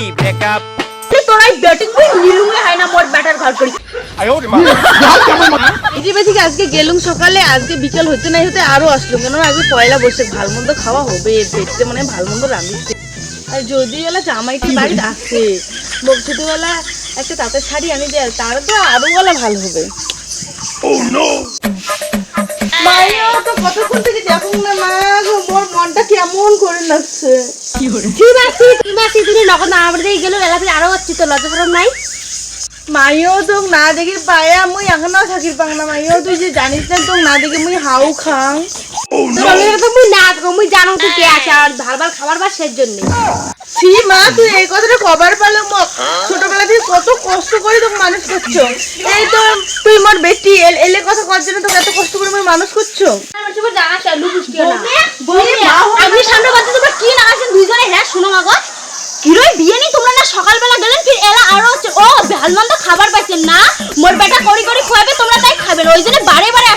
এই ব্রেকআপ তোরাই ব্যাটিং করে নিলুঙ্গে হয় না মোর ব্যাটার ঘর করি ইটিপে থেকে আজকে গেলুম সকালে আজকে বিকেল হতে নাই হতে আরও আসলো। কেন আজকে পয়লা বসে ভালো মন্দ খাওয়া হবে পেটে মানে ভালো মন্দ আর যদি এলা জামাইটি বাড়িতে আসে মোক একটা তাঁতের শাড়ি আনি দেয় তার তো আরও বেলা ভালো হবে। মাইয়া তো কতক্ষণ থেকে দেখুন না মা গো, মোর মনটা কেমন করে লাগছে। ঠিক আছে ঠিক আছে তুমি নগদ না আমার দিয়ে গেল এলা আরও হচ্ছে তো লজ্জা নাই। মাইও তো না দেখি পায়া মুই এখনও থাকির পাং না মাইও তুই যে জানিস না তো না দেখি মুই হাউ খাং। তোমার তো মুই না গো মুই জানো তুই কে আছে আর ভালো ভালো খাবার বা সের জন্য। ছি মা তুই এই কথাটা কবার পালো মক। ছোটবেলা থেকে কত কষ্ট করে তোকে মানুষ করছ। এই তো তুই মোর বেটি এল এলে কথা করার জন্য তোকে এত কষ্ট করে মুই মানুষ করছ। আমার সব জানা চালু বুঝিও না। আপনি সামনে বাচ্চা তোমরা কি না আছেন দুইজনে হ্যাঁ শোনো মাগো কিরই বিয়ে নি তোমরা না সকালবেলা গেলেন ফির এলা আরও হচ্ছে খাবার পাইছেন না মোর বেটা করি করি খোয়াবে তোমরা তাই খাবেন ওই জন্য বারে বারে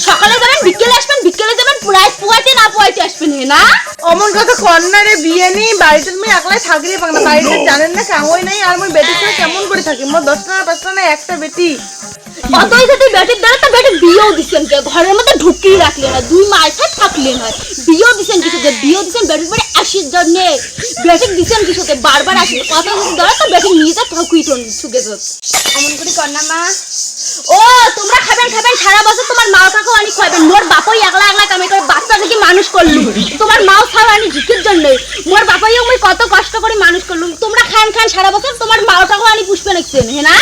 সকালে যাবেন বিকেলে আসবেন বিকেলে যাবেন পুয়াইতে না পুয়াইতে আসবেন হে না? অমন কথা বিয়ে নি বাড়িতে তুমি একলাই থাকলে পাং না। বাড়িতে জানেন না কামই নাই আর মোর সাথে কেমন করে থাকি? মোর দশটা না পাঁচটা না একটা বেটি। অতই যদি বেটির দ্বারা তো বেটির বিয়েও দিছেন কে? ঘরের রাখলেন দুই থাকলেন হয়। দিছেন দিছেন বেটির বাড়ি আসির জন্য। দিছেন বারবার আসি কথা যদি ধরে তো বেটির নিজে ঠকুই তো সুগে অমন করে কন্যা মা। ও তোমরা খাবেন খাবেন সারা বছর তোমার মা আনি খাবেন মোর বাপই একলা একলা কামে করে বাচ্চা থেকে মানুষ করলু তোমার মাও খাও আনি ঝিকির জন্য। মোর বাপাইও মুই কত কষ্ট করে মানুষ করলুম। তোমরা খান খান সারা বছর তোমার মাও মাওটাকেও আনি পুষবে নাকছেন হ্যাঁ না?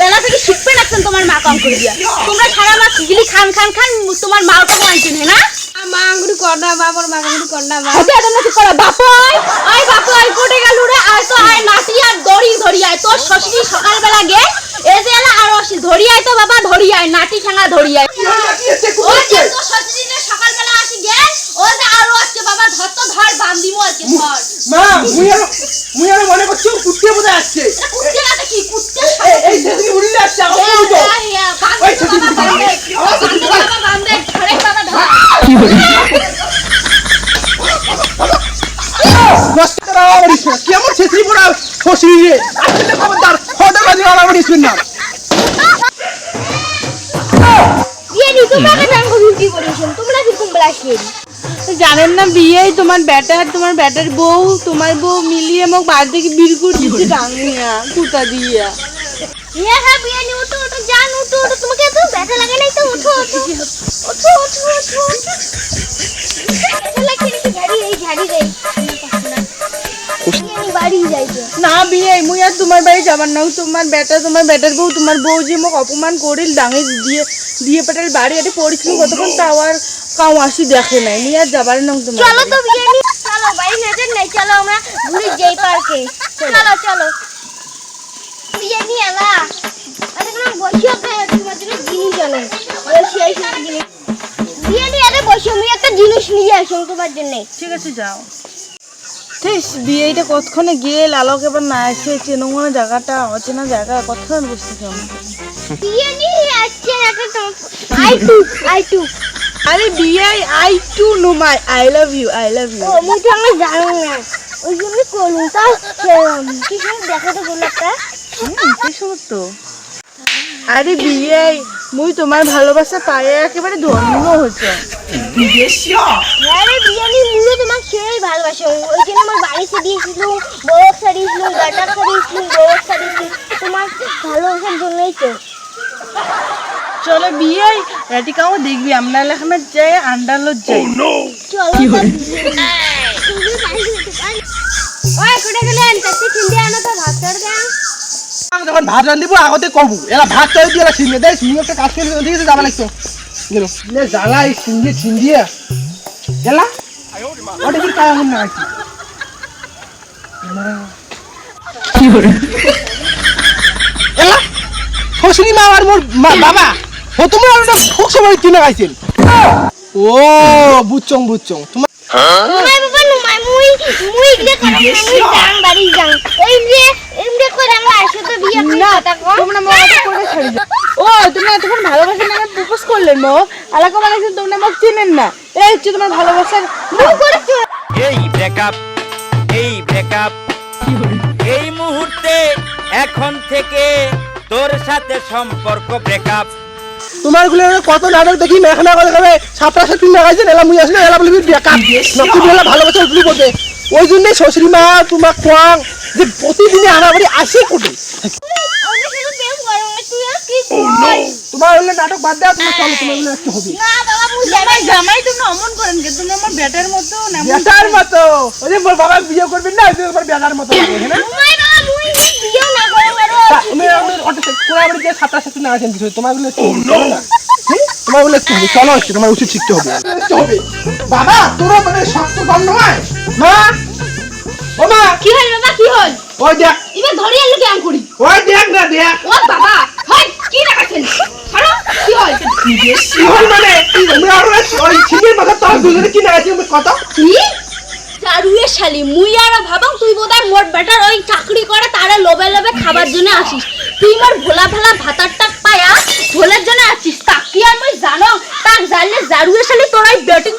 বেলা থেকে শিখবে নাকছেন তোমার মা কাম করে দিয়া। তোমরা সারা মাস গিলি খান খান খান তোমার মাওটাকেও আনছেন হ্যাঁ না? মা আঙ্গুরি মা মোর মা আঙ্গুরি কন্যা মা আচ্ছা করা। আই বাপই কোটে গেল রে আয় তো আয় আর দড়ি ধরি আয়। তোর শ্বশুরি সকালবেলা গে এ যে এলা আর আসি ধরি আয় তো বাবা ধরি আয় নাতি ঠেঙা ধরি আয়। ও যে তোর শ্বশুরি সকালবেলা আসি গে ও যে আরও আসছে বাবা ধর তো ধর বান্দিমো আজকে ধর। মা মুই আর মুই আর মনে করছি কুত্তে বোধহয় আসছে এটা কুত্তে না কি কুত্তে এই- এই সেদিন উড়লে আসছে আমার তো উঠো ওই ছোটি ছোটি আমার ছোটি ছোটি কষ্ট করা আমার ইচ্ছা কেমন ছেত্রী পড়া ফসরি রে আসলে জানেন না বিয়ে তোমার ব্যাটার তোমার ব্যাটার বউ তোমার বউ মিলিয়ে মোক বাড়ি থেকে বিল করে দিচ্ছে টাঙ্গিয়া কুতা দিয়া না বিয়ে মুই আর তোমার বাড়ি যাবার না। তোমার বেটা তোমার বেটার বউ তোমার বউ যে মোক অপমান করিল ডাঙে দিয়ে দিয়ে পেটার বাড়ি এটা পড়েছিল কতক্ষণ তাও আর কাউ আসি দেখে নাই। মুই আর যাবার না তোমার চলো তো বিরিয়ানি চলো বাড়ি নাই চলো আমরা ঘুরে যাই পার্কে। চলো চলো। ঠিক আছে যাও। ঠিক বিয়েটা কতক্ষণে গিয়ে লালক এবার না এসে জায়গাটা অচেনা জায়গা কতক্ষণ আই টু আরে বিয়ে I too know my I love you I love you. মুই তো আমরা জানো না ওই জন্য করুন তা কি দেখাতে কি সমস্ত। আরে বিয়ে মুই তোমার ভালোবাসা পায়ে একেবারে ধন্য হচ্ছে হ্যাঁ রে মুলো তোমাকে সেই ভালোবাসে। ওই জন্য আমার বাড়ি দিয়েছিলাম বরফ সারিয়েছিলাম গাটার সারিয়েছিলাম বরফ সারিয়েছিলাম তোমার ভালোবাসার জন্যই তো। চলো বিয়ে রাতিকাও দেখবি আমরা এখানে যাই আন্ডালো যাই চলো কি হল ওই কোটে গেলেন? তাতে চিন্তা আনো তো ভাত চড় দেন। আমি যখন ভাত রান্ধিব আগতে কব এরা ভাত চাই দিয়ে সিঙ্গে দেয় সিঙ্গে একটা কাজ করে ঠিক আছে যাবা লাগতো গেল। লে জ্বালা এই সিঙ্গে ছিন্দিয়ে গেলা? ওটা কি কাজ আমার না কি এলা শ্বশুরি মা আর মোর বাবা। ও তোমার একটা খুব সময় কিনে খাইছেন ও বুঝছং বুঝছং তোমার মাই বাবা নুমাই মুই মুই করে মুই যাং বাড়ি যাং ওই যে এমনি করে আমরা আসো তো বিয়ে করে কথা কম তোমরা মা করে ছেড়ে ও তোমরা এতক্ষণ ভালোবাসা না প্রপোজ করলেন মো? আলাকা তোমরা মোক চিনেন না। এই হচ্ছে তোমার ভালোবাসার মুই করেছ এই ব্রেকআপ এই ব্রেকআপ এই মুহূর্তে এখন থেকে তোর সাথে সম্পর্ক ব্রেকআপ তোমারগুলো কত নাটক দেখি মেখনা করে খাবে সাতটা সাতটি লাগাইছেন এলা মুই আসলে এলা নকি বলে ভালোবাসা উঠলি বলতে ওই জন্যই শ্বশুরি মা তোমার কোয়াং যে প্রতিদিনে আমার বাড়ি আসে কোটে? তোমার হলে নাটক বাদ দেওয়া তোমার চলো তোমার একটু হবে। জামাই তুমি অমন করেন কে তুমি আমার বেটার মতো বেটার মতো। ওই যে মোর বাবা বিয়ে করবেন না ওই যে তোমার বেটার মতো লাগে হ্যাঁ? না তোমার বাবা মুই বিয়ে না করে মেরো তুমি অটো যে না তোমারগুলো তোমারগুলো একটু চলো একটু তোমার উচিত শিখতে হবে। হবে বাবা তোরও মানে শক্ত কম নয় মা! ও মা! কি হল বাবা? কি হল? ওই দেখ। এবার ধরে এলো কি আম করি ওই দেখ না দেখ। ও বাবা হয় কি দেখাচ্ছেন ছাড়ো কি হয় কি হল মানে? আমি আর ওই ছিনিয়ে মাথা তোর দুজনে কি না আছে কত? কি? চারুয়ে শালি মুই আর ভাবং তুই বোধহয় মোট বেটার ওই চাকরি করে তারা লোবে লোবে খাবার জন্য আসিস। তুই মোর ভোলা ভালা ভাতার টাক পায়া ভোলের জন্য আসিস তাক কি আর মুই জানো তাক জানলে জারুয়ে শালি তোর ওই বেটিং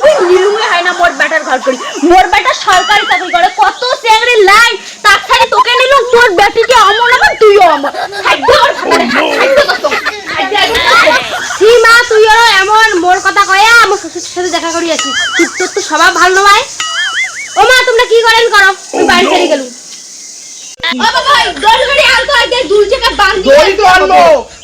মুই হয় না মোট বেটার ঘর করি। মোর বেটা সরকারি চাকরি করে কত চেংড়ি লাই তাক ছাড়ি তোকে নিলুম তোর বেটিকে অমন অমন তুইও অমন আর সীমা তুইও এমন মোর কথা কয়া আমার শ্বশুরের সাথে দেখা করি তুই তোর তো স্বভাব ভালো নয়। ও মা তোমরা কি করেন করো? তুই বাড়ি চলে গেলু ও বাবা দড়ি দড়ি আনতো আইতে দুল থেকে বাঁধি দড়ি তো আনব।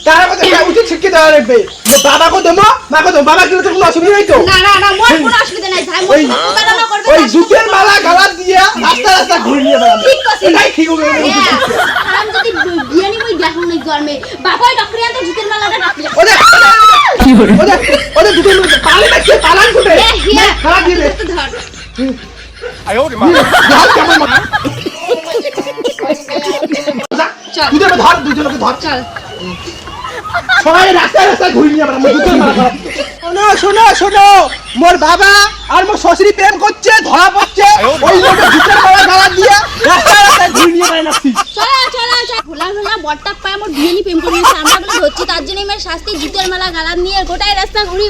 তার একটা উচিত শিক্ষিত হওয়া লাগবে। যে বাবাকে দেবো মাকে দেবো বাবা গেলে তো কোনো অসুবিধা নেই তো। না না না মোর কোনো অসুবিধা নাই ভাই মোর প্রতারণা করবে ওই জুতের মালা গালা দিয়ে রাস্তা রাস্তা ঘুরে নিয়ে বেড়াবে। ঠিক কথা। এটাই ঠিক হবে। আমি যদি বিয়ে নি মই দেখো নাই জন্মে। বাবাই ডক্টর আনতে জুতের মালাটা ডাকলে ওদের ওদের ওদের দুটো পালে না কে পালান কোটে খারাপ দিয়ে দে। ধর। ধর কেমন মা- চল। দুজনে ধর দুজনকে ধর। চল। সবাই রাস্তায় রাস্তায় ঘুরে নিয়ে মালা খারাপ। শোনো শোনো শোনো মোর বাবা আর মোর শ্বশুরি প্রেম করছে ধরা পড়ছে ওই জন্য জুতের মালা গালা দিয়ে রাস্তায় রাস্তায় ঘুরে নিয়ে বেড়াচ্ছি চলো চলো চলো। ভোলা ভোলা বটটা পায় আমার বিয়ে প্রেম করে নিয়েছে আমরা বলে ধরছি তার জন্য আমার শাস্তি জুতের মেলা গালা নিয়ে গোটাই রাস্তা ঘুরি।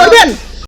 করবেন?